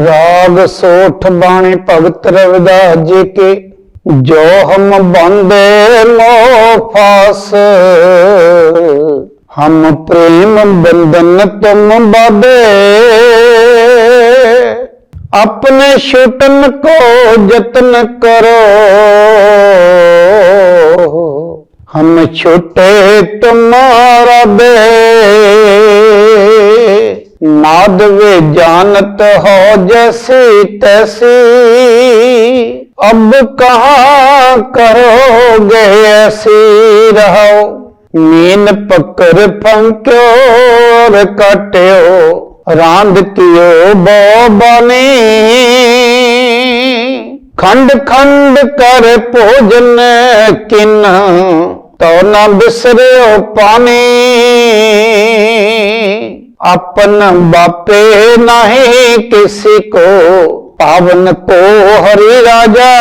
ਰਾਗ ਸੋਠ ਬਾਣੀ ਭਗਤ ਰਵਿਦਾਸ ਜੀ ਕੇ, ਜੋ ਹਮ ਬੰਦੇ ਮੋ ਫਾਸ। ਹਮ ਪ੍ਰੇਮ ਬੰਧਨ ਤੁਮ ਬਾਦੇ ਆਪਣੇ ਛੁਟਨ ਕੋ ਯਤਨ ਕਰੋ। ਹਮ ਛੋਟੇ ਤੁਮਾਰਾ ਦੇ। ਨਾਦਵੇ ਜਾਣਤ ਹੋ ਜੈਸੀ ਤੈਸੀ। ਅਬ ਕਹਾ ਕਰੋਗੇ ਐਸੀ ਰਹੋ ਨੀਨ ਪਕਰ ਪੰਕਿਓਰ ਕਟਿਓ। ਰਾਂਧ ਕਿਓ ਬੋ ਬਨੇ ਖੰਡ ਖੰਡ ਕਰ ਭੋਜਨ ਕਿਨ, ਤਉ ਨਾ ਬਿਸਰਿਓ ਪਾਣੀ। ਆਪਨ ਬਾਪੇ ਨਹੀਂ ਕਿਸੇ ਕੋ, ਪਾਵਨ ਕੋ ਹਰੀ ਰਾਜਾ।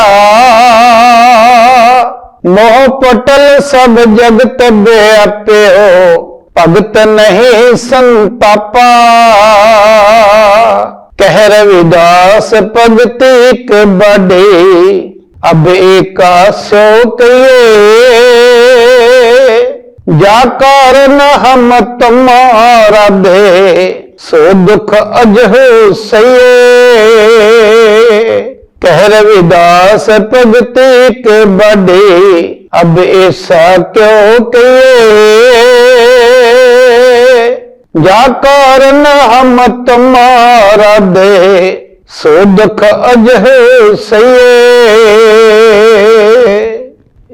ਮੋਹ ਪਟਲ ਸਭ ਜਗਤ ਬਿਆਪਿਓ, ਭਗਤ ਨਹੀਂ ਸੰਤਾਪਾ। ਕਹਿ ਰਵਿਦਾਸ ਭਗਤ ਇੱਕ ਬੜੇ ਅਬ ਏਕਾ ਸੋ ਕਏ ਜਾ ਕਾਰਨ ਹਮ ਤੁਮਾਰਾ ਦੇ ਸੋ ਦੁਖ ਅਜਹੁ ਸਈਏ। ਕਹਿ ਰਵਿਦਾਸ ਭਗਤ ਕੇ ਬੜੇ ਅਬ ਐਸਾ ਕਿਉ ਕਹੀਏ। ਜਾ ਕਾਰਨ ਹਮ ਤੁਮਾਰਾ ਦੇ ਸੋ ਦੁਖ ਅਜਹ ਸਈਏ।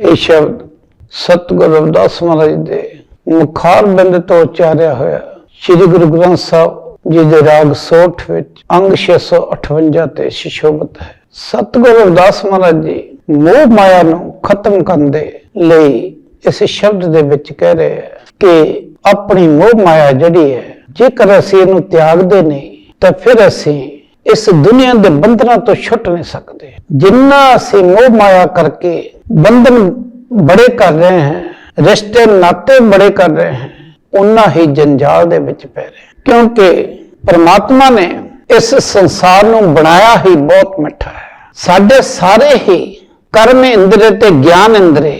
ਇਹ ਸ਼ਬਦ ਸਤਿਗੁਰੂ ਰਵਿਦਾਸ ਮਹਾਰਾਜ ਦੇ ਮੁਖਾਰ ਬਿੰਦ ਤੋਂ ਉਚਾਰਿਆ ਹੋਇਆ ਸ੍ਰੀ ਗੁਰੂ ਗ੍ਰੰਥ ਸਾਹਿਬ ਜੀ ਦੇ ਰਾਗ ਸੋਠ ਵਿੱਚ ਅੰਗ 658 ਤੇ ਸ਼ਿਸ਼ੋਭਤ ਹੈ। ਸਤਿਗੁਰੂ ਰਵਿਦਾਸ ਮਹਾਰਾਜ ਜੀ ਮੋਹ ਮਾਇਆ ਨੂੰ ਖਤਮ ਕਰਨ ਦੇ ਲਈ ਇਸ ਸ਼ਬਦ ਦੇ ਵਿੱਚ ਕਹਿ ਰਹੇ ਹੈ ਕਿ ਆਪਣੀ ਮੋਹ ਮਾਇਆ ਜਿਹੜੀ ਹੈ, ਜੇਕਰ ਅਸੀਂ ਇਹਨੂੰ ਤਿਆਗਦੇ ਨਹੀਂ, ਤਾਂ ਫਿਰ ਅਸੀਂ ਇਸ ਦੁਨੀਆ ਦੇ ਬੰਧਨਾਂ ਤੋਂ ਛੁੱਟ ਨਹੀਂ ਸਕਦੇ। ਜਿੰਨਾ ਅਸੀਂ ਮੋਹ ਮਾਇਆ ਕਰਕੇ ਬੰਧਨ ਬੜੇ ਕਰ ਰਹੇ ਹਾਂ, ਰਿਸ਼ਤੇ ਨਾਤੇ ਬੜੇ ਕਰ ਰਹੇ ਹਾਂ ਉਨਾ ਹੀ ਜੰਜਾਲ ਦੇ ਵਿੱਚ ਪੈ ਰਹੇ ਕਿਉਂਕਿ ਪਰਮਾਤਮਾ ਨੇ ਇਸ ਸੰਸਾਰ ਨੂੰ ਬਣਾਇਆ ਹੀ ਬਹੁਤ ਮਿੱਠਾ ਹੈ। ਸਾਡੇ ਸਾਰੇ ਹੀ ਕਰਮ ਇੰਦਰੇ ਤੇ ਗਿਆਨ ਇੰਦਰੇ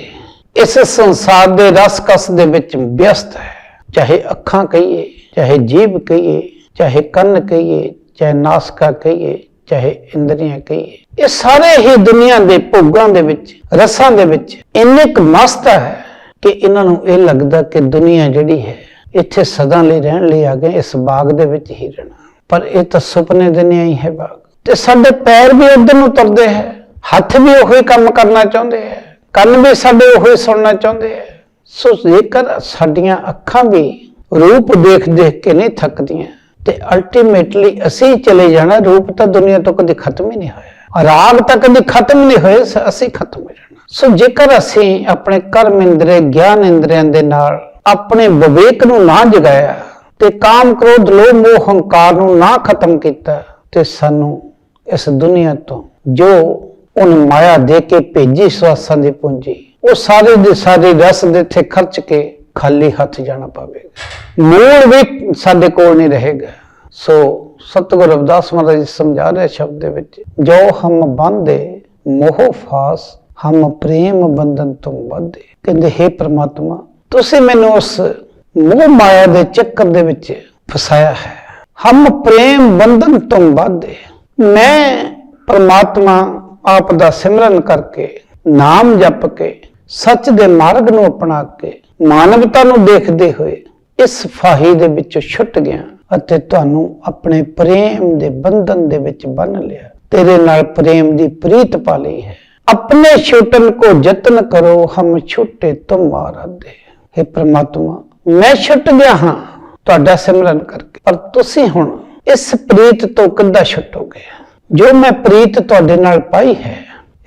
ਇਸ ਸੰਸਾਰ ਦੇ ਰਸ ਕਸ ਦੇ ਵਿੱਚ ਵਿਅਸਤ ਹੈ। ਚਾਹੇ ਅੱਖਾਂ ਕਹੀਏ, ਚਾਹੇ ਜੀਭ ਕਹੀਏ, ਚਾਹੇ ਕੰਨ ਕਹੀਏ, ਚਾਹੇ ਨਾਸਕਾ ਕਹੀਏ ਚਾਹੇ ਇੰਦਰੀਆਂ ਕਹੀਏ ਇਹ ਸਾਰੇ ਹੀ ਦੁਨੀਆ ਦੇ ਭੋਗਾਂ ਦੇ ਵਿੱਚ, ਰਸਾਂ ਦੇ ਵਿੱਚ ਇੰਨੇ ਕੁ ਮਸਤ ਹੈ ਕਿ ਇਹਨਾਂ ਨੂੰ ਇਹ ਲੱਗਦਾ ਕਿ ਦੁਨੀਆ ਜਿਹੜੀ ਹੈ, ਇੱਥੇ ਸਦਾ ਲਈ ਰਹਿਣ ਲਈ ਆ ਗਏ, ਇਸ ਬਾਗ ਦੇ ਵਿੱਚ ਹੀ ਰਹਿਣਾ। ਪਰ ਇਹ ਤਾਂ ਸੁਪਨੇ ਦੇ ਨਹੀਂ ਹੈ ਬਾਗ। ਤੇ ਸਾਡੇ ਪੈਰ ਵੀ ਉਧਰ ਨੂੰ ਤੁਰਦੇ ਹੈ, ਹੱਥ ਵੀ ਉਹੀ ਕੰਮ ਕਰਨਾ ਚਾਹੁੰਦੇ ਹੈ, ਕੰਨ ਵੀ ਸਾਡੇ ਉਹੀ ਸੁਣਨਾ ਚਾਹੁੰਦੇ ਹੈ। ਸੋ ਜੇਕਰ ਸਾਡੀਆਂ ਅੱਖਾਂ ਵੀ ਰੂਪ ਦੇਖ ਦੇਖ ਕੇ ਨਹੀਂ ਥੱਕਦੀਆਂ ਤੇ ਅਲਟੀਮੇਟਲੀ ਅਸੀਂ ਚਲੇ ਜਾਣਾ, ਰੂਪ ਤਾਂ ਦੁਨੀਆ ਤੋਂ ਕਦੇ ਖਤਮ ਹੀ ਨਹੀਂ ਹੋਇਆ। ਰਾਗ ਤਾਂ ਕਦੇ ਖਤਮ ਨਹੀਂ ਹੋਏ ਅਸੀਂ ਖਤਮ ਹੋ ਜਾਣਾ। ਸੋ ਜੇਕਰ ਅਸੀਂ ਆਪਣੇ ਕਰਮ ਇੰਦਰੀ ਗਿਆਨ ਇੰਦਰੀਆਂ ਦੇ ਨਾਲ ਆਪਣੇ ਵਿਵੇਕ ਨੂੰ ਨਾ ਜਗਾਇਆ ਤੇ ਕਾਮ ਕ੍ਰੋਧ, ਲੋਭ, ਮੋਹ, ਹੰਕਾਰ ਨੂੰ ਨਾ ਖਤਮ ਕੀਤਾ ਤੇ ਸਾਨੂੰ ਇਸ ਦੁਨੀਆ ਤੋਂ ਜੋ ਉਹਨ ਮਾਇਆ ਦੇ ਕੇ ਭੇਜੀ ਸਵਾਸਾਂ ਦੀ ਪੂੰਜੀ, ਉਹ ਸਾਰੇ ਦੇ ਸਾਰੇ ਰਸ ਦੇ ਇੱਥੇ ਖਰਚ ਕੇ ਖਾਲੀ ਹੱਥ ਜਾਣਾ ਪਵੇਗਾ। ਮੂਲ ਵੀ ਸਾਡੇ ਕੋਲ ਨਹੀਂ ਰਹੇਗਾ। ਸੋ ਸਤਿਗੁਰ ਰਵਿਦਾਸ ਮਹਾਰਾਜ ਸਮਝਾ ਰਹੇ ਸ਼ਬਦ ਦੇ ਵਿੱਚ, ਜੋ ਹਮ ਬੰਦੇ ਮੋਹ ਫਾਸ, ਹਮ ਪ੍ਰੇਮ ਬੰਧਨ ਤੋਂ ਬੰਦੇ ਕਹਿੰਦੇ हे ਪ੍ਰਮਾਤਮਾ, ਤੁਸੀਂ ਮੈਨੂੰ ਉਸ ਮੋਹ ਮਾਇਆ ਦੇ ਚੱਕਰ ਦੇ ਵਿੱਚ ਫਸਾਇਆ ਹੈ। ਹਮ ਪ੍ਰੇਮ ਬੰਧਨ ਤੋਂ ਬਾਧੇ ਮੈਂ ਪ੍ਰਮਾਤਮਾ ਆਪ ਦਾ ਸਿਮਰਨ ਕਰਕੇ, ਨਾਮ ਜਪ ਕੇ, ਸੱਚ ਦੇ ਮਾਰਗ ਨੂੰ ਅਪਣਾ ਕੇ, ਮਾਨਵਤਾ ਨੂੰ ਦੇਖਦੇ ਹੋਏ ਇਸ ਫਾਹੀ ਦੇ ਵਿੱਚੋਂ ਛੁੱਟ ਗਿਆ। ਅਤੇ ਤੁਹਾਨੂੰ ਆਪਣੇ ਪ੍ਰੇਮ ਦੇ ਬੰਧਨ ਦੇ ਵਿੱਚ ਬੰਨ ਲਿਆ। ਤੇਰੇ ਨਾਲ ਪ੍ਰੇਮ ਦੀ ਪ੍ਰੀਤ ਪਾ ਲਈ ਹੈ। ਆਪਣੇ ਛੁੱਟਣ ਕੋ ਯਤਨ ਕਰੋ, ਹਮ ਛੁੱਟੇ ਤੁਮਾਰਾ ਦੇ हे ਪ੍ਰਮਾਤਮਾ, ਮੈਂ ਛੁੱਟ ਗਿਆ ਹਾਂ, ਤੁਹਾਡਾ ਸਿਮਰਨ ਕਰਕੇ। ਪਰ ਤੁਸੀਂ ਹੁਣ ਇਸ ਪ੍ਰੀਤ ਤੋਂ ਕਿੱਦਾਂ ਛੁੱਟੋਗੇ? ਜੋ ਮੈਂ ਪ੍ਰੀਤ ਤੁਹਾਡੇ ਨਾਲ ਪਾਈ ਹੈ,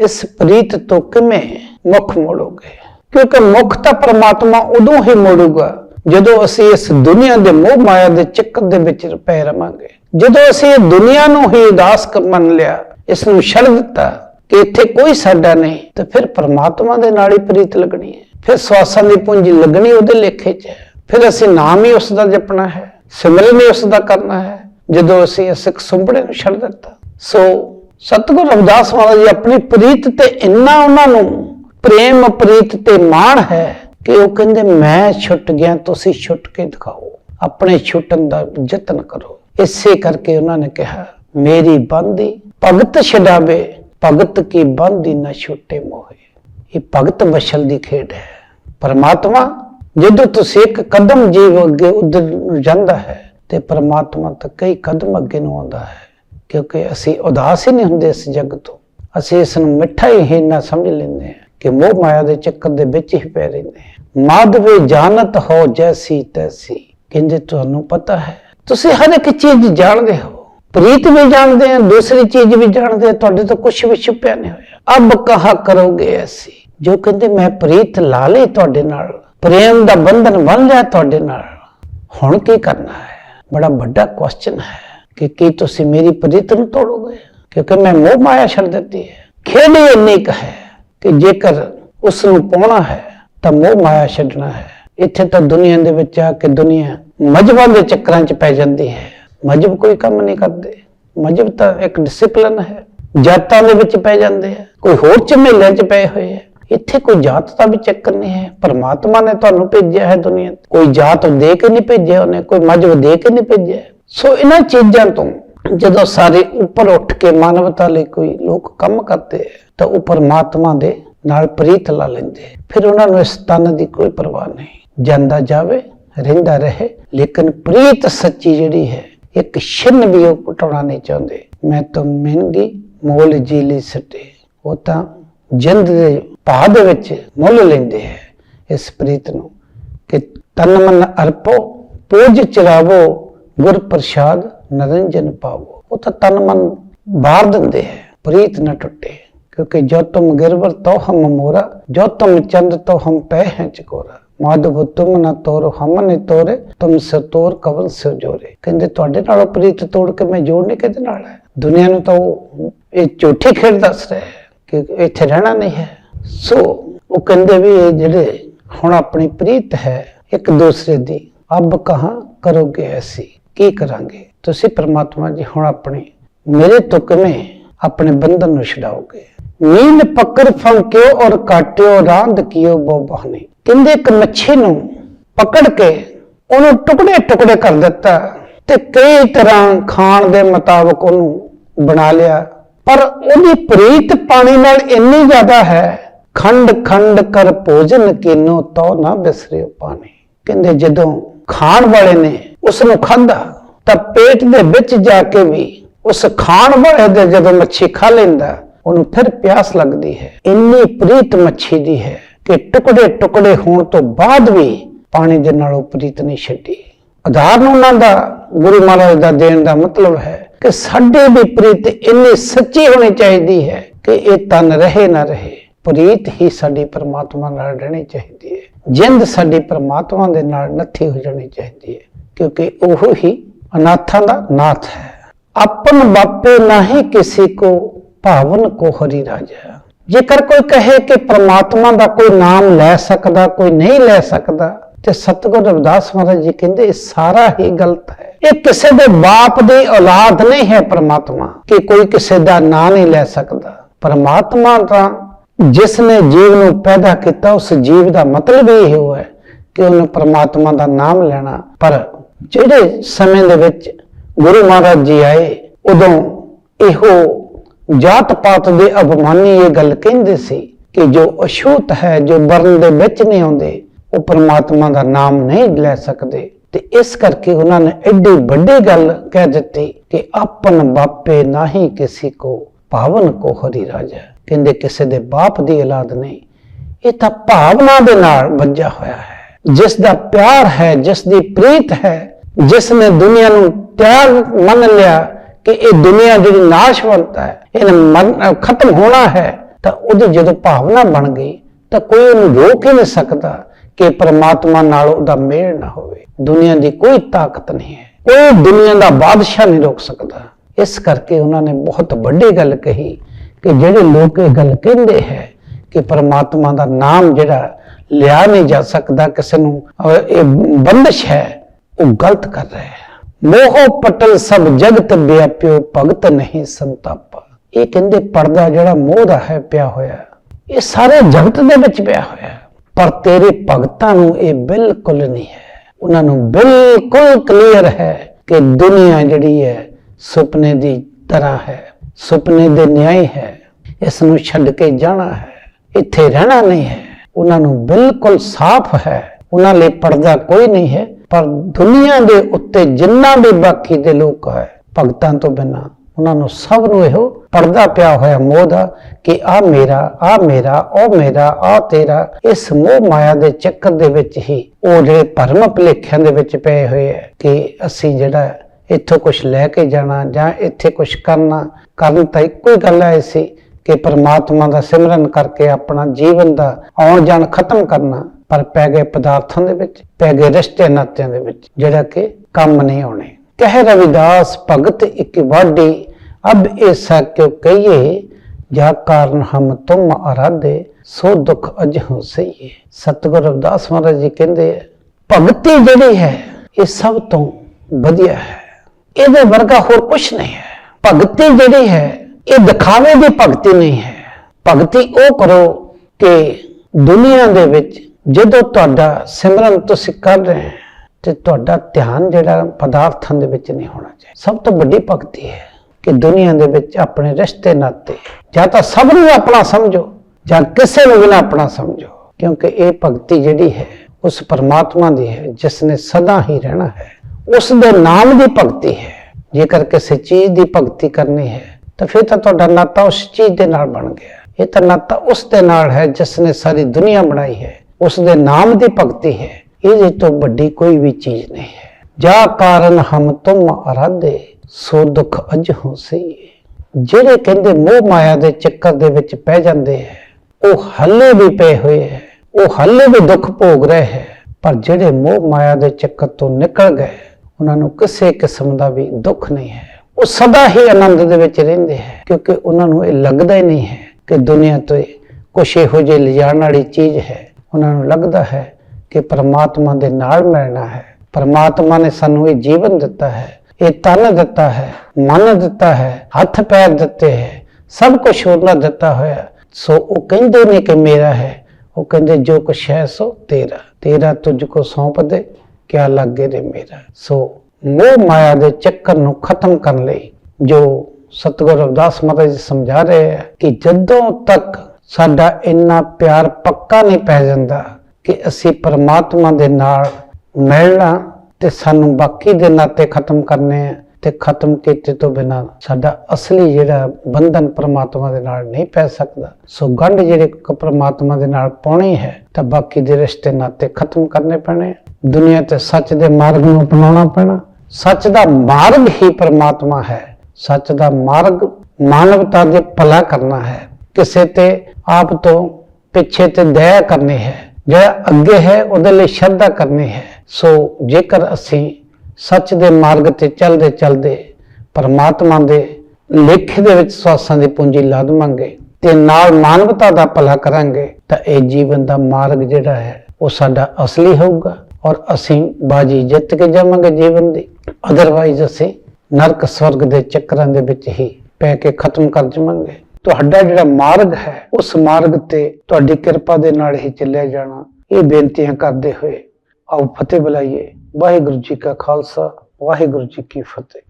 ਇਸ ਪ੍ਰੀਤ ਤੋਂ ਕਿਵੇਂ ਮੁਖ ਮੋੜੋਗੇ? ਕਿਉਂਕਿ ਮੁਖ ਤਾਂ ਪ੍ਰਮਾਤਮਾ ਉਦੋਂ ਹੀ ਮੋੜੂਗਾ ਜਦੋਂ ਅਸੀਂ ਇਸ ਦੁਨੀਆ ਦੇ ਮੋਹ ਮਾਇਆ ਦੇ ਚੱਕਰ ਦੇ ਵਿੱਚ ਪੈ ਰਵਾਂਗੇ, ਜਦੋਂ ਅਸੀਂ ਇਹ ਦੁਨੀਆ ਨੂੰ ਹੀ ਉਦਾਸ ਮੰਨ ਲਿਆ, ਇਸ ਨੂੰ ਛੱਡ ਦਿੱਤਾ ਕਿ ਇੱਥੇ ਕੋਈ ਸਾਡਾ ਨਹੀਂ, ਤੇ ਫਿਰ ਪਰਮਾਤਮਾ ਦੇ ਨਾਲ ਹੀ ਪ੍ਰੀਤ ਲੱਗਣੀ ਹੈ। ਫਿਰ ਸਵਾਸਾਂ ਦੀ ਪੂੰਜੀ ਲੱਗਣੀ ਉਹਦੇ ਲੇਖੇ 'ਚ ਹੈ। ਫਿਰ ਅਸੀਂ ਨਾਮ ਹੀ ਉਸ ਦਾ ਜਪਣਾ ਹੈ, ਸਿਮਰਨ ਹੀ ਉਸ ਦਾ ਕਰਨਾ ਹੈ, ਜਦੋਂ ਅਸੀਂ ਇਸ ਸੁੰਬੜੇ ਨੂੰ ਛੱਡ ਦਿੱਤਾ। ਸੋ ਸਤਿਗੁਰ ਰਵਿਦਾਸ ਮਹਾਰਾਜ ਜੀ ਆਪਣੀ ਪ੍ਰੀਤ ਤੇ ਇੰਨਾ ਉਹਨਾਂ ਨੂੰ ਪ੍ਰੇਮ ਪ੍ਰੀਤ ਤੇ ਮਾਣ ਹੈ ਕਿ ਉਹ ਕਹਿੰਦੇ, ਮੈਂ ਛੁੱਟ ਗਿਆ, ਤੁਸੀਂ ਛੁੱਟ ਕੇ ਦਿਖਾਓ। ਆਪਣੇ ਛੁੱਟਣ ਦਾ ਯਤਨ ਕਰੋ। ਇਸੇ ਕਰਕੇ ਉਹਨਾਂ ਨੇ ਕਿਹਾ, ਮੇਰੀ ਬੰਦੀ ਭਗਤ ਛਡਾਵੇ, ਭਗਤ ਕੀ ਬੰਦੀ ਨਾ ਛੁੱਟੇ ਮੋਹੇ। ਇਹ ਭਗਤ ਬਸ਼ਲ ਦੀ ਖੇਡ ਹੈ। ਪਰਮਾਤਮਾ, ਜਦੋਂ ਤੁਸੀਂ ਇੱਕ ਕਦਮ ਜੀਵ ਅੱਗੇ ਉਧਰ ਨੂੰ ਜਾਂਦਾ ਹੈ, ਤੇ ਪਰਮਾਤਮਾ ਤਾਂ ਕਈ ਕਦਮ ਅੱਗੇ ਨੂੰ ਆਉਂਦਾ ਹੈ, ਕਿਉਂਕਿ ਅਸੀਂ ਉਦਾਸ ਹੀ ਨਹੀਂ ਹੁੰਦੇ ਇਸ ਜੱਗ ਤੋਂ। ਅਸੀਂ ਇਸ ਨੂੰ ਮਿੱਠਾ ਹੀ ਨਾ ਸਮਝ ਲੈਂਦੇ ਹਾਂ। ਕਿ ਮੋਹ ਮਾਇਆ ਦੇ ਚੱਕਰ ਦੇ ਵਿੱਚ ਹੀ ਪੈ ਰਹਿੰਦੇ ਹਾਂ ਮਾਧਵੇ ਜਾਣਤ ਹੋ ਜੈਸੀ ਤੈਸੀ, ਕਹਿੰਦੇ ਤੁਹਾਨੂੰ ਪਤਾ ਹੈ। ਤੁਸੀਂ ਹਰ ਇੱਕ ਚੀਜ਼ ਜਾਣਦੇ ਹੋ। ਪ੍ਰੀਤ ਵੀ ਜਾਣਦੇ ਆ, ਦੂਸਰੀ ਚੀਜ਼ ਵੀ ਜਾਣਦੇ ਆ, ਤੁਹਾਡੇ ਤੋਂ ਕੁਝ ਵੀ ਛੁਪਿਆ ਨਹੀਂ ਹੋਇਆ। ਅਬ ਕਹਾ ਕਰੋਗੇ ਐਸੀ? ਜੋ ਕਹਿੰਦੇ, ਮੈਂ ਪ੍ਰੀਤ ਲਾ ਲਈ ਤੁਹਾਡੇ ਨਾਲ। ਪ੍ਰੇਮ ਦਾ ਬੰਧਨ ਬੰਨ ਲਿਆ ਤੁਹਾਡੇ ਨਾਲ। ਹੁਣ ਕੀ ਕਰਨਾ ਹੈ? ਬੜਾ ਵੱਡਾ ਕੁਐਸਚਨ ਹੈ ਕਿ ਕੀ ਤੁਸੀਂ ਮੇਰੀ ਪ੍ਰੀਤ ਨੂੰ ਤੋੜੋਗੇ? ਕਿਉਂਕਿ ਮੈਂ ਮੋਹ ਮਾਇਆ ਛੱਡ ਦਿੱਤੀ ਹੈ। ਖੇਡ ਹੀ ਇੰਨੀ ਕੁ ਹੈ। ਕਿ ਜੇਕਰ ਉਸ ਨੂੰ ਪਾਉਣਾ ਹੈ, ਤਾਂ ਮੋਹ ਮਾਇਆ ਛੱਡਣਾ ਹੈ। ਇੱਥੇ ਤਾਂ ਦੁਨੀਆ ਦੇ ਵਿੱਚ ਆ ਕੇ ਦੁਨੀਆ ਮਜਬਾਂ ਦੇ ਚੱਕਰਾਂ 'ਚ ਪੈ ਜਾਂਦੀ ਹੈ। ਮਜਬ ਕੋਈ ਕੰਮ ਨਹੀਂ ਕਰਦੇ। ਮਜਬ ਤਾਂ ਇੱਕ ਡਿਸਪਲਿਨ ਹੈ। ਜਾਤਾਂ ਦੇ ਵਿੱਚ ਪੈ ਜਾਂਦੇ ਆ। ਕੋਈ ਹੋਰ ਝਮੇਲਿਆਂ 'ਚ ਪਏ ਹੋਏ ਆ। ਇੱਥੇ ਕੋਈ ਜਾਤ ਦਾ ਵੀ ਚੱਕਰ ਨਹੀਂ ਹੈ। ਪਰਮਾਤਮਾ ਨੇ ਤੁਹਾਨੂੰ ਭੇਜਿਆ ਹੈ ਦੁਨੀਆ ਤੇ ਕੋਈ ਜਾਤ ਦੇ ਕੇ ਨਹੀਂ ਭੇਜਿਆ ਉਹਨੇ। ਕੋਈ ਮਜਬ ਦੇ ਕੇ ਨਹੀਂ ਭੇਜਿਆ। ਸੋ ਇਹਨਾਂ ਚੀਜ਼ਾਂ ਤੋਂ ਜਦੋਂ ਸਾਰੇ ਉੱਪਰ ਉੱਠ ਕੇ ਮਾਨਵਤਾ ਲਈ ਕੋਈ ਲੋਕ ਕੰਮ ਕਰਦੇ ਹੈ ਤਾਂ ਉਹ ਪਰਮਾਤਮਾ ਦੇ ਨਾਲ ਪ੍ਰੀਤ ਲਾ ਲੈਂਦੇ ਫਿਰ ਉਹਨਾਂ ਨੂੰ ਇਸ ਤਨ ਦੀ ਕੋਈ ਪਰਵਾਹ ਨਹੀਂ। ਜਾਂਦਾ ਜਾਵੇ, ਰਹਿੰਦਾ ਰਹੇ, ਲੇਕਿਨ ਪ੍ਰੀਤ ਸੱਚੀ ਜਿਹੜੀ ਹੈ, ਇੱਕ ਛਿਨ ਵੀ ਉਹ ਘਟਾਉਣਾ ਨਹੀਂ ਚਾਹੁੰਦੇ। ਮੈਂ ਤਾਂ ਮਹਿੰਗੀ ਮੋਲ ਜੀ ਲਈ ਸਟੇ, ਉਹ ਤਾਂ ਜਿੰਦ ਦੇ ਭਾਅ ਦੇ ਵਿੱਚ ਮੁੱਲ ਲੈਂਦੇ ਹੈ। ਇਸ ਪ੍ਰੀਤ ਨੂੰ ਕਿ ਤਨ ਮਨ ਅਰਪੋ, ਪੂਜ ਚਰਾਵੋ, ਗੁਰ ਪ੍ਰਸਾਦ ਨਰੰਜਨ ਪਾਵੋ ਉਹ ਤਾਂ ਤਨ ਮਨ ਬਾਹਰ ਦਿੰਦੇ ਹੈ ਪ੍ਰੀਤ ਨਾ ਟੁੱਟੇ क्योंकि जो तुम गिरवर तो हम मोरा जो तुम चंद तो हम पे हैं चकोरा ਮਾਧਵ ਤੁਮ ਨਾ ਤੋਰ ਹਮ ਨੇ ਤੋਰੇ ਤੁਮ ਸੇ ਤੋਰ ਕਵਨ ਸੇ ਜੋਰੇ ਕਹਿੰਦੇ ਤੁਹਾਡੇ ਨਾਲ ਪ੍ਰੀਤ ਤੋੜ ਕੇ ਮੈਂ ਜੋੜਨੇ ਕਿਹਦੇ ਨਾਲ ਹੈ ਦੁਨੀਆ ਨੂੰ ਤਾਂ ਉਹ ਇਹ ਝੂਠੀ ਖੇਡ ਦੱਸ ਰਿਹਾ ਹੈ ਕਿ ਇੱਥੇ ਰਹਿਣਾ ਨਹੀਂ ਹੈ ਸੋ ਉਹ ਕਹਿੰਦੇ ਵੀ ਇਹ ਜਿਹੜੇ ਹੁਣ ਆਪਣੀ ਪ੍ਰੀਤ ਹੈ ਇੱਕ ਦੂਸਰੇ ਦੀ ਅਬ ਕਹਾਂ ਕਰੋਗੇ ਐਸੀ ਕੀ ਕਰਾਂਗੇ ਤੁਸੀਂ ਪ੍ਰਮਾਤਮਾ ਜੀ ਹੁਣ ਆਪਣੇ, ਮੇਰੇ ਤੋਂ ਆਪਣੇ ਬੰਧਨ ਨੂੰ ਛਡਾਓਗੇ? ਨੀਂਦ ਪਕੜ ਫੰਕਿਓ ਔਰ ਕਾਟਿਓ, ਰਾਂਦ ਕੀਓ ਬੋ ਕਹਿੰਦੇ ਇੱਕ ਮੱਛੀ ਨੂੰ ਪਕੜ ਕੇ ਉਹਨੂੰ ਟੁਕੜੇ ਟੁਕੜੇ ਕਰ ਦਿੱਤਾ ਤੇ ਕਈ ਤਰ੍ਹਾਂ ਖਾਣ ਦੇ ਮੁਤਾਬਕ ਉਹਨੂੰ ਬਣਾ ਲਿਆ। ਪਰ ਉਹਦੀ ਪ੍ਰੀਤ ਪਾਣੀ ਨਾਲ ਇੰਨੀ ਜ਼ਿਆਦਾ ਹੈ, ਖੰਡ ਖੰਡ ਕਰ ਭੋਜਨ ਕਿਨੋ ਤੋ ਨਾ ਬਿਸਰਿਓ ਪਾਣੀ। ਕਹਿੰਦੇ ਜਦੋਂ ਖਾਣ ਵਾਲੇ ਨੇ ਉਸ ਨੂੰ ਖਾਧਾ ਤਾਂ ਪੇਟ ਦੇ ਵਿੱਚ ਜਾ ਕੇ ਵੀ ਉਸ ਖਾਣ ਵਾਲੇ ਦੇ ਜਦੋਂ ਮੱਛੀ ਖਾ ਲੈਂਦਾ, ਉਹਨੂੰ ਫਿਰ ਪਿਆਸ ਲੱਗਦੀ ਹੈ। ਇੰਨੀ ਪ੍ਰੀਤ ਮੱਛੀ ਦੀ ਹੈ ਕਿ ਟੁਕੜੇ ਟੁਕੜੇ ਹੋਣ ਤੋਂ ਬਾਅਦ ਵੀ ਪਾਣੀ ਦੇ ਨਾਲ ਉਹ ਪ੍ਰੀਤ ਨਹੀਂ ਛੱਡੀ। ਉਦਾਹਰਨ ਉਹਨਾਂ ਦਾ, ਗੁਰੂ ਮਹਾਰਾਜ ਦਾ ਦੇਣ ਦਾ ਮਤਲਬ ਹੈ ਕਿ ਸਾਡੇ ਵੀ ਪ੍ਰੀਤ ਇੰਨੀ ਸੱਚੀ ਹੋਣੀ ਚਾਹੀਦੀ ਹੈ ਕਿ ਇਹ ਤਨ ਰਹੇ ਨਾ ਰਹੇ। ਪ੍ਰੀਤ ਹੀ ਸਾਡੀ ਪਰਮਾਤਮਾ ਨਾਲ ਰਹਿਣੀ ਚਾਹੀਦੀ ਹੈ। ਜਿੰਦ ਸਾਡੀ ਪਰਮਾਤਮਾ ਦੇ ਨਾਲ ਨੱਥੀ ਹੋ ਜਾਣੀ ਚਾਹੀਦੀ ਹੈ, ਕਿਉਂਕਿ ਉਹ ਹੀ ਅਨਾਥਾਂ ਦਾ ਨਾਥ ਹੈ। ਆਪਨ ਬਾਪੇ ਨਾਹੀ ਕਿਸੇ ਕੋ ਭਾਵਨ ਕੋ ਹਰੀ ਰਾਜਾ ਜੇਕਰ ਕੋਈ ਕਹੇ ਕਿ ਪ੍ਰਮਾਤਮਾ ਦਾ ਕੋਈ ਨਾਮ ਲੈ ਸਕਦਾ, ਕੋਈ ਨਹੀਂ ਲੈ ਸਕਦਾ, ਤੇ ਸਤਿਗੁਰ ਰਵਿਦਾਸ ਮਹਾਰਾਜ ਜੀ ਕਹਿੰਦੇ, ਇਹ ਸਾਰਾ ਹੀ ਗਲਤ ਹੈ। ਇਹ ਕਿਸੇ ਦੇ ਬਾਪ ਦੀ ਔਲਾਦ ਨਹੀਂ ਹੈ ਪ੍ਰਮਾਤਮਾ, ਕਿ ਕੋਈ ਕਿਸੇ ਦਾ ਨਾਂ ਨਹੀਂ ਲੈ ਸਕਦਾ। ਪ੍ਰਮਾਤਮਾ ਤਾਂ ਜਿਸ ਨੇ ਜੀਵ ਨੂੰ ਪੈਦਾ ਕੀਤਾ, ਉਸ ਜੀਵ ਦਾ ਮਤਲਬ ਇਹ ਹੈ ਕਿ ਉਹਨੂੰ ਪ੍ਰਮਾਤਮਾ ਦਾ ਨਾਮ ਲੈਣਾ। ਪਰ ਜਿਹੜੇ ਸਮੇਂ ਦੇ ਵਿੱਚ ਗੁਰੂ ਮਹਾਰਾਜ ਜੀ ਆਏ, ਉਦੋਂ ਇਹੋ ਜਾਤ ਪਾਤ ਦੇ ਅਪਮਾਨੀ ਇਹ ਗੱਲ ਕਹਿੰਦੇ ਸੀ ਕਿ ਜੋ ਅਛੂਤ ਹੈ, ਜੋ ਵਰਨ ਦੇ ਵਿੱਚ ਨਹੀਂ ਆਉਂਦੇ, ਉਹ ਪ੍ਰਮਾਤਮਾ ਦਾ ਨਾਮ ਨਹੀਂ ਲੈ ਸਕਦੇ। ਤੇ ਇਸ ਕਰਕੇ ਉਹਨਾਂ ਨੇ ਐਡੀ ਵੱਡੀ ਗੱਲ ਕਹਿ ਦਿੱਤੀ ਕਿ ਆਪਨ ਬਾਪੇ ਨਹੀਂ ਕਿਸੇ ਕੋ ਭਾਵਨ ਕੋ ਹਰੀ ਰਾਜਾ। ਕਹਿੰਦੇ ਕਿਸੇ ਦੇ ਬਾਪ ਦੀ ਔਲਾਦ ਨਹੀਂ। ਇਹ ਤਾਂ ਭਾਵਨਾ ਦੇ ਨਾਲ ਵੱਜਾ ਹੋਇਆ ਹੈ। ਜਿਸ ਦਾ ਪਿਆਰ ਹੈ ਜਿਸ ਦੀ ਪ੍ਰੀਤ ਹੈ ਜਿਸ ਨੇ ਦੁਨੀਆ ਨੂੰ ਤਿਆਗ ਮੰਨ ਲਿਆ ਕਿ ਇਹ ਦੁਨੀਆ ਜਿਹੜੀ ਨਾਸ਼ਵੰਤ ਹੈ ਇਹ ਖਤਮ ਹੋਣਾ ਹੈ, ਤਾਂ ਉਹਦੀ ਜਦੋਂ ਭਾਵਨਾ ਬਣ ਗਈ, ਤਾਂ ਕੋਈ ਉਹਨੂੰ ਰੋਕ ਹੀ ਨਹੀਂ ਸਕਦਾ ਕਿ ਪ੍ਰਮਾਤਮਾ ਨਾਲ ਉਹਦਾ ਮੇਲ ਨਾ ਹੋਵੇ। ਦੁਨੀਆ ਦੀ ਕੋਈ ਤਾਕਤ ਨਹੀਂ ਹੈ। ਕੋਈ ਦੁਨੀਆ ਦਾ ਬਾਦਸ਼ਾਹ ਨਹੀਂ ਰੋਕ ਸਕਦਾ। ਇਸ ਕਰਕੇ ਉਹਨਾਂ ਨੇ ਬਹੁਤ ਵੱਡੀ ਗੱਲ ਕਹੀ ਕਿ ਜਿਹੜੇ ਲੋਕ ਇਹ ਗੱਲ ਕਹਿੰਦੇ ਹੈ ਕਿ ਪ੍ਰਮਾਤਮਾ ਦਾ ਨਾਮ ਜਿਹੜਾ ਲਿਆ ਨਹੀਂ ਜਾ ਸਕਦਾ, ਕਿਸੇ ਨੂੰ ਇਹ ਬੰਦਸ਼ ਹੈ ਉਹ ਗਲਤ ਕਰ ਰਹੇ ਹੈ। ਮੋਹ ਪਟਲ ਸਭ ਜਗਤ ਵਿਆਪਿਓ ਭਗਤ ਨਹੀਂ ਸੰਤਾਪਾ। ਇਹ ਕਹਿੰਦੇ ਪਰਦਾ ਜਿਹੜਾ ਮੋਹ ਦਾ ਹੈ, ਪਿਆ ਹੋਇਆ ਇਹ ਸਾਰੇ ਜਗਤ ਦੇ ਵਿੱਚ ਪਿਆ ਹੋਇਆ ਪਰ ਤੇਰੇ ਭਗਤਾਂ ਨੂੰ ਇਹ ਬਿਲਕੁਲ ਨਹੀਂ ਹੈ। ਉਹਨਾਂ ਨੂੰ ਬਿਲਕੁਲ ਕਲੀਅਰ ਹੈ ਕਿ ਦੁਨੀਆ ਜਿਹੜੀ ਹੈ ਸੁਪਨੇ ਦੀ ਤਰ੍ਹਾਂ ਹੈ, ਸੁਪਨੇ ਦੇ ਨਿਆਏ ਹੈ। ਇਸ ਨੂੰ ਛੱਡ ਕੇ ਜਾਣਾ ਹੈ। ਇੱਥੇ ਰਹਿਣਾ ਨਹੀਂ ਹੈ। ਉਹਨਾਂ ਨੂੰ ਬਿਲਕੁਲ ਸਾਫ਼ ਹੈ। ਉਹਨਾਂ ਲਈ ਪਰਦਾ ਕੋਈ ਨਹੀਂ ਹੈ। ਪਰ ਦੁਨੀਆ ਦੇ ਉੱਤੇ ਜਿੰਨਾ ਵੀ ਬਾਕੀ ਦੇ ਲੋਕ ਹੈ, ਭਗਤਾਂ ਤੋਂ ਬਿਨਾ ਉਹਨਾਂ ਨੂੰ ਸਭ ਨੂੰ ਇਹੋ ਪਰਦਾ ਪਿਆ ਹੋਇਆ ਮੋਹ ਦਾ ਕਿ ਆ ਮੇਰਾ ਆ ਮੇਰਾ, ਉਹ ਮੇਰਾ ਆ ਤੇਰਾ, ਇਸ ਮੋਹ ਮਾਇਆ ਦੇ ਚੱਕਰ ਦੇ ਵਿੱਚ ਹੀ ਉਹ ਜਿਹੜੇ ਭਰਮ ਭਲੇਖਿਆਂ ਦੇ ਵਿੱਚ ਪਏ ਹੋਏ ਹੈ ਕਿ ਅਸੀਂ ਜਿਹੜਾ ਇੱਥੋਂ ਕੁਝ ਲੈ ਕੇ ਜਾਣਾ ਜਾਂ ਇੱਥੇ ਕੁਝ ਕਰਨਾ, ਕਰਨ ਤਾਂ ਇੱਕੋ ਹੀ ਗੱਲ ਹੈ ਸੀ ਕਿ ਪਰਮਾਤਮਾ ਦਾ ਸਿਮਰਨ ਕਰਕੇ ਆਪਣਾ ਜੀਵਨ ਦਾ ਆਉਣ ਜਾਣ ਖਤਮ ਕਰਨਾ ਪਰ ਪੈ ਗਏ ਪਦਾਰਥਾਂ ਦੇ ਵਿੱਚ ਪੈ ਗਏ ਰਿਸ਼ਤੇ ਨਾਤਿਆਂ ਦੇ ਵਿੱਚ ਜਿਹੜਾ ਕਿ ਕੰਮ ਨਹੀਂ ਆਉਣੇ। ਕਹਿ ਰਵਿਦਾਸ ਭਗਤ ਇੱਕ ਵਾਢੀ ਅਬ ਐਸਾ ਕਿਉ ਕਹੀਏ? ਜਾ ਕਾਰਨ ਹਮ ਤੁਮ ਅਰਾਧੇ ਸੋ ਦੁਖ ਅਜਹੁ ਸਈਏ ਸਤਿਗੁਰ ਰਵਿਦਾਸ ਮਹਾਰਾਜ ਜੀ ਕਹਿੰਦੇ ਆ, ਭਗਤੀ ਜਿਹੜੀ ਹੈ ਇਹ ਸਭ ਤੋਂ ਵਧੀਆ ਹੈ। ਇਹਦੇ ਵਰਗਾ ਹੋਰ ਕੁਝ ਨਹੀਂ ਹੈ। ਭਗਤੀ ਜਿਹੜੀ ਹੈ ਇਹ ਦਿਖਾਵੇ ਦੀ ਭਗਤੀ ਨਹੀਂ ਹੈ। ਭਗਤੀ ਉਹ ਕਰੋ ਕਿ ਦੁਨੀਆ ਦੇ ਵਿੱਚ ਜਦੋਂ ਤੁਹਾਡਾ ਸਿਮਰਨ ਤੁਸੀਂ ਕਰ ਰਹੇ ਤੇ ਤੁਹਾਡਾ ਧਿਆਨ ਜਿਹੜਾ ਪਦਾਰਥਾਂ ਦੇ ਵਿੱਚ ਨਹੀਂ ਹੋਣਾ ਚਾਹੀਦਾ। ਸਭ ਤੋਂ ਵੱਡੀ ਭਗਤੀ ਹੈ ਕਿ ਦੁਨੀਆ ਦੇ ਵਿੱਚ ਆਪਣੇ ਰਿਸ਼ਤੇ ਨਾਤੇ ਜਾਂ ਤਾਂ ਸਭ ਨੂੰ ਆਪਣਾ ਸਮਝੋ ਜਾਂ ਕਿਸੇ ਨੂੰ ਵੀ ਆਪਣਾ ਸਮਝੋ, ਕਿਉਂਕਿ ਇਹ ਭਗਤੀ ਜਿਹੜੀ ਹੈ, ਉਸ ਪਰਮਾਤਮਾ ਦੀ ਹੈ, ਜਿਸ ਨੇ ਸਦਾ ਹੀ ਰਹਿਣਾ ਹੈ। ਉਸ ਦੇ ਨਾਮ ਦੀ ਭਗਤੀ ਹੈ। ਜੇਕਰ ਕਿਸੇ ਚੀਜ਼ ਦੀ ਭਗਤੀ ਕਰਨੀ ਹੈ, ਤਾਂ ਫਿਰ ਤਾਂ ਤੁਹਾਡਾ ਨਾਤਾ ਉਸ ਚੀਜ਼ ਦੇ ਨਾਲ ਬਣ ਗਿਆ। ਇਹ ਤਾਂ ਨਾਤਾ ਉਸ ਦੇ ਨਾਲ ਹੈ, ਜਿਸ ਨੇ ਸਾਰੀ ਦੁਨੀਆ ਬਣਾਈ ਹੈ। ਉਸ ਦੇ ਨਾਮ ਦੀ ਭਗਤੀ ਹੈ। ਇਹਦੇ ਤੋਂ ਵੱਡੀ ਕੋਈ ਵੀ ਚੀਜ਼ ਨਹੀਂ ਹੈ। ਜਾ ਕਾਰਨ ਹਮ ਤੁਮ ਅਰਾਧੇ, ਸੋ ਦੁਖ ਅਜ ਹੋ ਸਈ ਜਿਹੜੇ ਕਹਿੰਦੇ ਮੋਹ ਮਾਇਆ ਦੇ ਚੱਕਰ ਦੇ ਵਿੱਚ ਪੈ ਜਾਂਦੇ ਹੈ, ਉਹ ਹੱਲੇ ਵੀ ਪਏ ਹੋਏ ਹੈ, ਉਹ ਹੱਲੇ ਵੀ ਦੁੱਖ ਭੋਗ ਰਹੇ ਹੈ। ਪਰ ਜਿਹੜੇ ਮੋਹ ਮਾਇਆ ਦੇ ਚੱਕਰ ਤੋਂ ਨਿਕਲ ਗਏ, ਉਹਨਾਂ ਨੂੰ ਕਿਸੇ ਕਿਸਮ ਦਾ ਵੀ ਦੁੱਖ ਨਹੀਂ ਹੈ। ਉਹ ਸਦਾ ਹੀ ਆਨੰਦ ਦੇ ਵਿੱਚ ਰਹਿੰਦੇ ਹੈ, ਕਿਉਂਕਿ ਉਹਨਾਂ ਨੂੰ ਇਹ ਲੱਗਦਾ ਹੀ ਨਹੀਂ ਹੈ ਕਿ ਦੁਨੀਆ ਤੋਂ ਕੁਛ ਇਹੋ ਜਿਹੀ ਲਿਜਾਣ ਵਾਲੀ ਚੀਜ਼ ਹੈ। ਉਹਨਾਂ ਨੂੰ ਲੱਗਦਾ ਹੈ ਕਿ ਪਰਮਾਤਮਾ ਦੇ ਨਾਲ ਮਿਲਣਾ ਹੈ। ਪਰਮਾਤਮਾ ਨੇ ਸਾਨੂੰ ਇਹ ਜੀਵਨ ਦਿੱਤਾ ਹੈ, ਇਹ ਤਨ ਦਿੱਤਾ ਹੈ, ਮਨ ਦਿੱਤਾ ਹੈ, ਹੱਥ ਪੈਰ ਦਿੱਤੇ ਹੈ, ਸਭ ਕੁਝ ਉਹਨਾਂ ਦਿੱਤਾ ਹੋਇਆ। ਸੋ ਉਹ ਕਹਿੰਦੇ ਨੇ ਕਿ ਮੇਰਾ ਹੈ, ਉਹ ਕਹਿੰਦੇ ਜੋ ਕੁਛ ਹੈ ਸੋ ਤੇਰਾ। ਤੇਰਾ ਤੁਝ ਕੋ ਸੌਂਪ ਦੇ, ਕਿਆ ਲੱਗੇ ਰੇ ਮੇਰਾ। ਸੋ ਮੋਹ ਮਾਇਆ ਦੇ ਚੱਕਰ ਨੂੰ ਖਤਮ ਕਰਨ ਲਈ ਜੋ ਸਤਿਗੁਰ ਅਵਦਾਸ ਮਹਾਰਾਜ ਸਮਝਾ ਰਹੇ ਹੈ ਕਿ ਜਦੋਂ ਤੱਕ ਸਾਡਾ ਇੰਨਾ ਪਿਆਰ ਪੱਕਾ ਨਹੀਂ ਪੈ ਜਾਂਦਾ ਕਿ ਅਸੀਂ ਪਰਮਾਤਮਾ ਦੇ ਨਾਲ ਮਿਲਣਾ ਤੇ ਸਾਨੂੰ ਬਾਕੀ ਦੇ ਨਾਤੇ ਖਤਮ ਕਰਨੇ ਆ ਤੇ ਖਤਮ ਕੀਤੇ ਤੋਂ ਬਿਨਾ ਸਾਡਾ ਅਸਲੀ ਜਿਹੜਾ ਬੰਧਨ ਪਰਮਾਤਮਾ ਦੇ ਨਾਲ ਨਹੀਂ ਪੈ ਸਕਦਾ। ਸੋ ਗੰਢ ਜਿਹੜੇ ਪਰਮਾਤਮਾ ਦੇ ਨਾਲ ਪਾਉਣੀ ਹੈ, ਤਾਂ ਬਾਕੀ ਦੇ ਰਿਸ਼ਤੇ ਨਾਤੇ ਖਤਮ ਕਰਨੇ ਪੈਣੇ ਆ। ਦੁਨੀਆ ਤੇ ਸੱਚ ਦੇ ਮਾਰਗ ਨੂੰ ਅਪਣਾਉਣਾ ਪੈਣਾ। ਸੱਚ ਦਾ ਮਾਰਗ ਹੀ ਪਰਮਾਤਮਾ ਹੈ। ਸੱਚ ਦਾ ਮਾਰਗ ਮਾਨਵਤਾ ਦੇ ਭਲਾ ਕਰਨਾ ਹੈ। ਕਿਸੇ ਤੇ ਆਪ ਤੋਂ ਪਿੱਛੇ ਤੇ ਦਇਆ ਕਰਨੀ ਹੈ। ਜਿਹੜਾ ਅੱਗੇ ਹੈ, ਉਹਦੇ ਲਈ ਸ਼ਰਧਾ ਕਰਨੀ ਹੈ। ਸੋ ਜੇਕਰ ਅਸੀਂ ਸੱਚ ਦੇ ਮਾਰਗ ਤੇ ਚੱਲਦੇ ਚੱਲਦੇ ਪਰਮਾਤਮਾ ਦੇ ਲੇਖੇ ਦੇ ਵਿੱਚ ਸਵਾਸਾਂ ਦੀ ਪੂੰਜੀ ਲਾ ਦੇਵਾਂਗੇ ਤੇ ਨਾਲ ਮਾਨਵਤਾ ਦਾ ਭਲਾ ਕਰਾਂਗੇ, ਤਾਂ ਇਹ ਜੀਵਨ ਦਾ ਮਾਰਗ ਜਿਹੜਾ ਹੈ, ਉਹ ਸਾਡਾ ਅਸਲੀ ਹੋਊਗਾ ਔਰ ਅਸੀਂ ਬਾਜੀ ਜਿੱਤ ਕੇ ਜਾਵਾਂਗੇ ਜੀਵਨ ਦੀ। ਅਦਰਵਾਈਜ਼ ਅਸੀਂ ਨਰਕ ਸਵਰਗ ਦੇ ਚੱਕਰਾਂ ਦੇ ਵਿੱਚ ਹੀ ਪੈ ਕੇ ਖਤਮ ਕਰ ਜਾਵਾਂਗੇ। ਤੁਹਾਡਾ ਜਿਹੜਾ ਮਾਰਗ ਹੈ, ਉਸ ਮਾਰਗ ਤੇ ਤੁਹਾਡੀ ਕਿਰਪਾ ਦੇ ਨਾਲ ਹੀ ਚੱਲਿਆ ਜਾਣਾ। ਇਹ ਬੇਨਤੀਆਂ ਕਰਦੇ ਹੋਏ ਆਓ ਫਤਿਹ ਬੁਲਾਈਏ। ਵਾਹਿਗੁਰੂ ਜੀ ਕਾ ਖਾਲਸਾ, ਵਾਹਿਗੁਰੂ ਜੀ ਕੀ ਫਤਿਹ।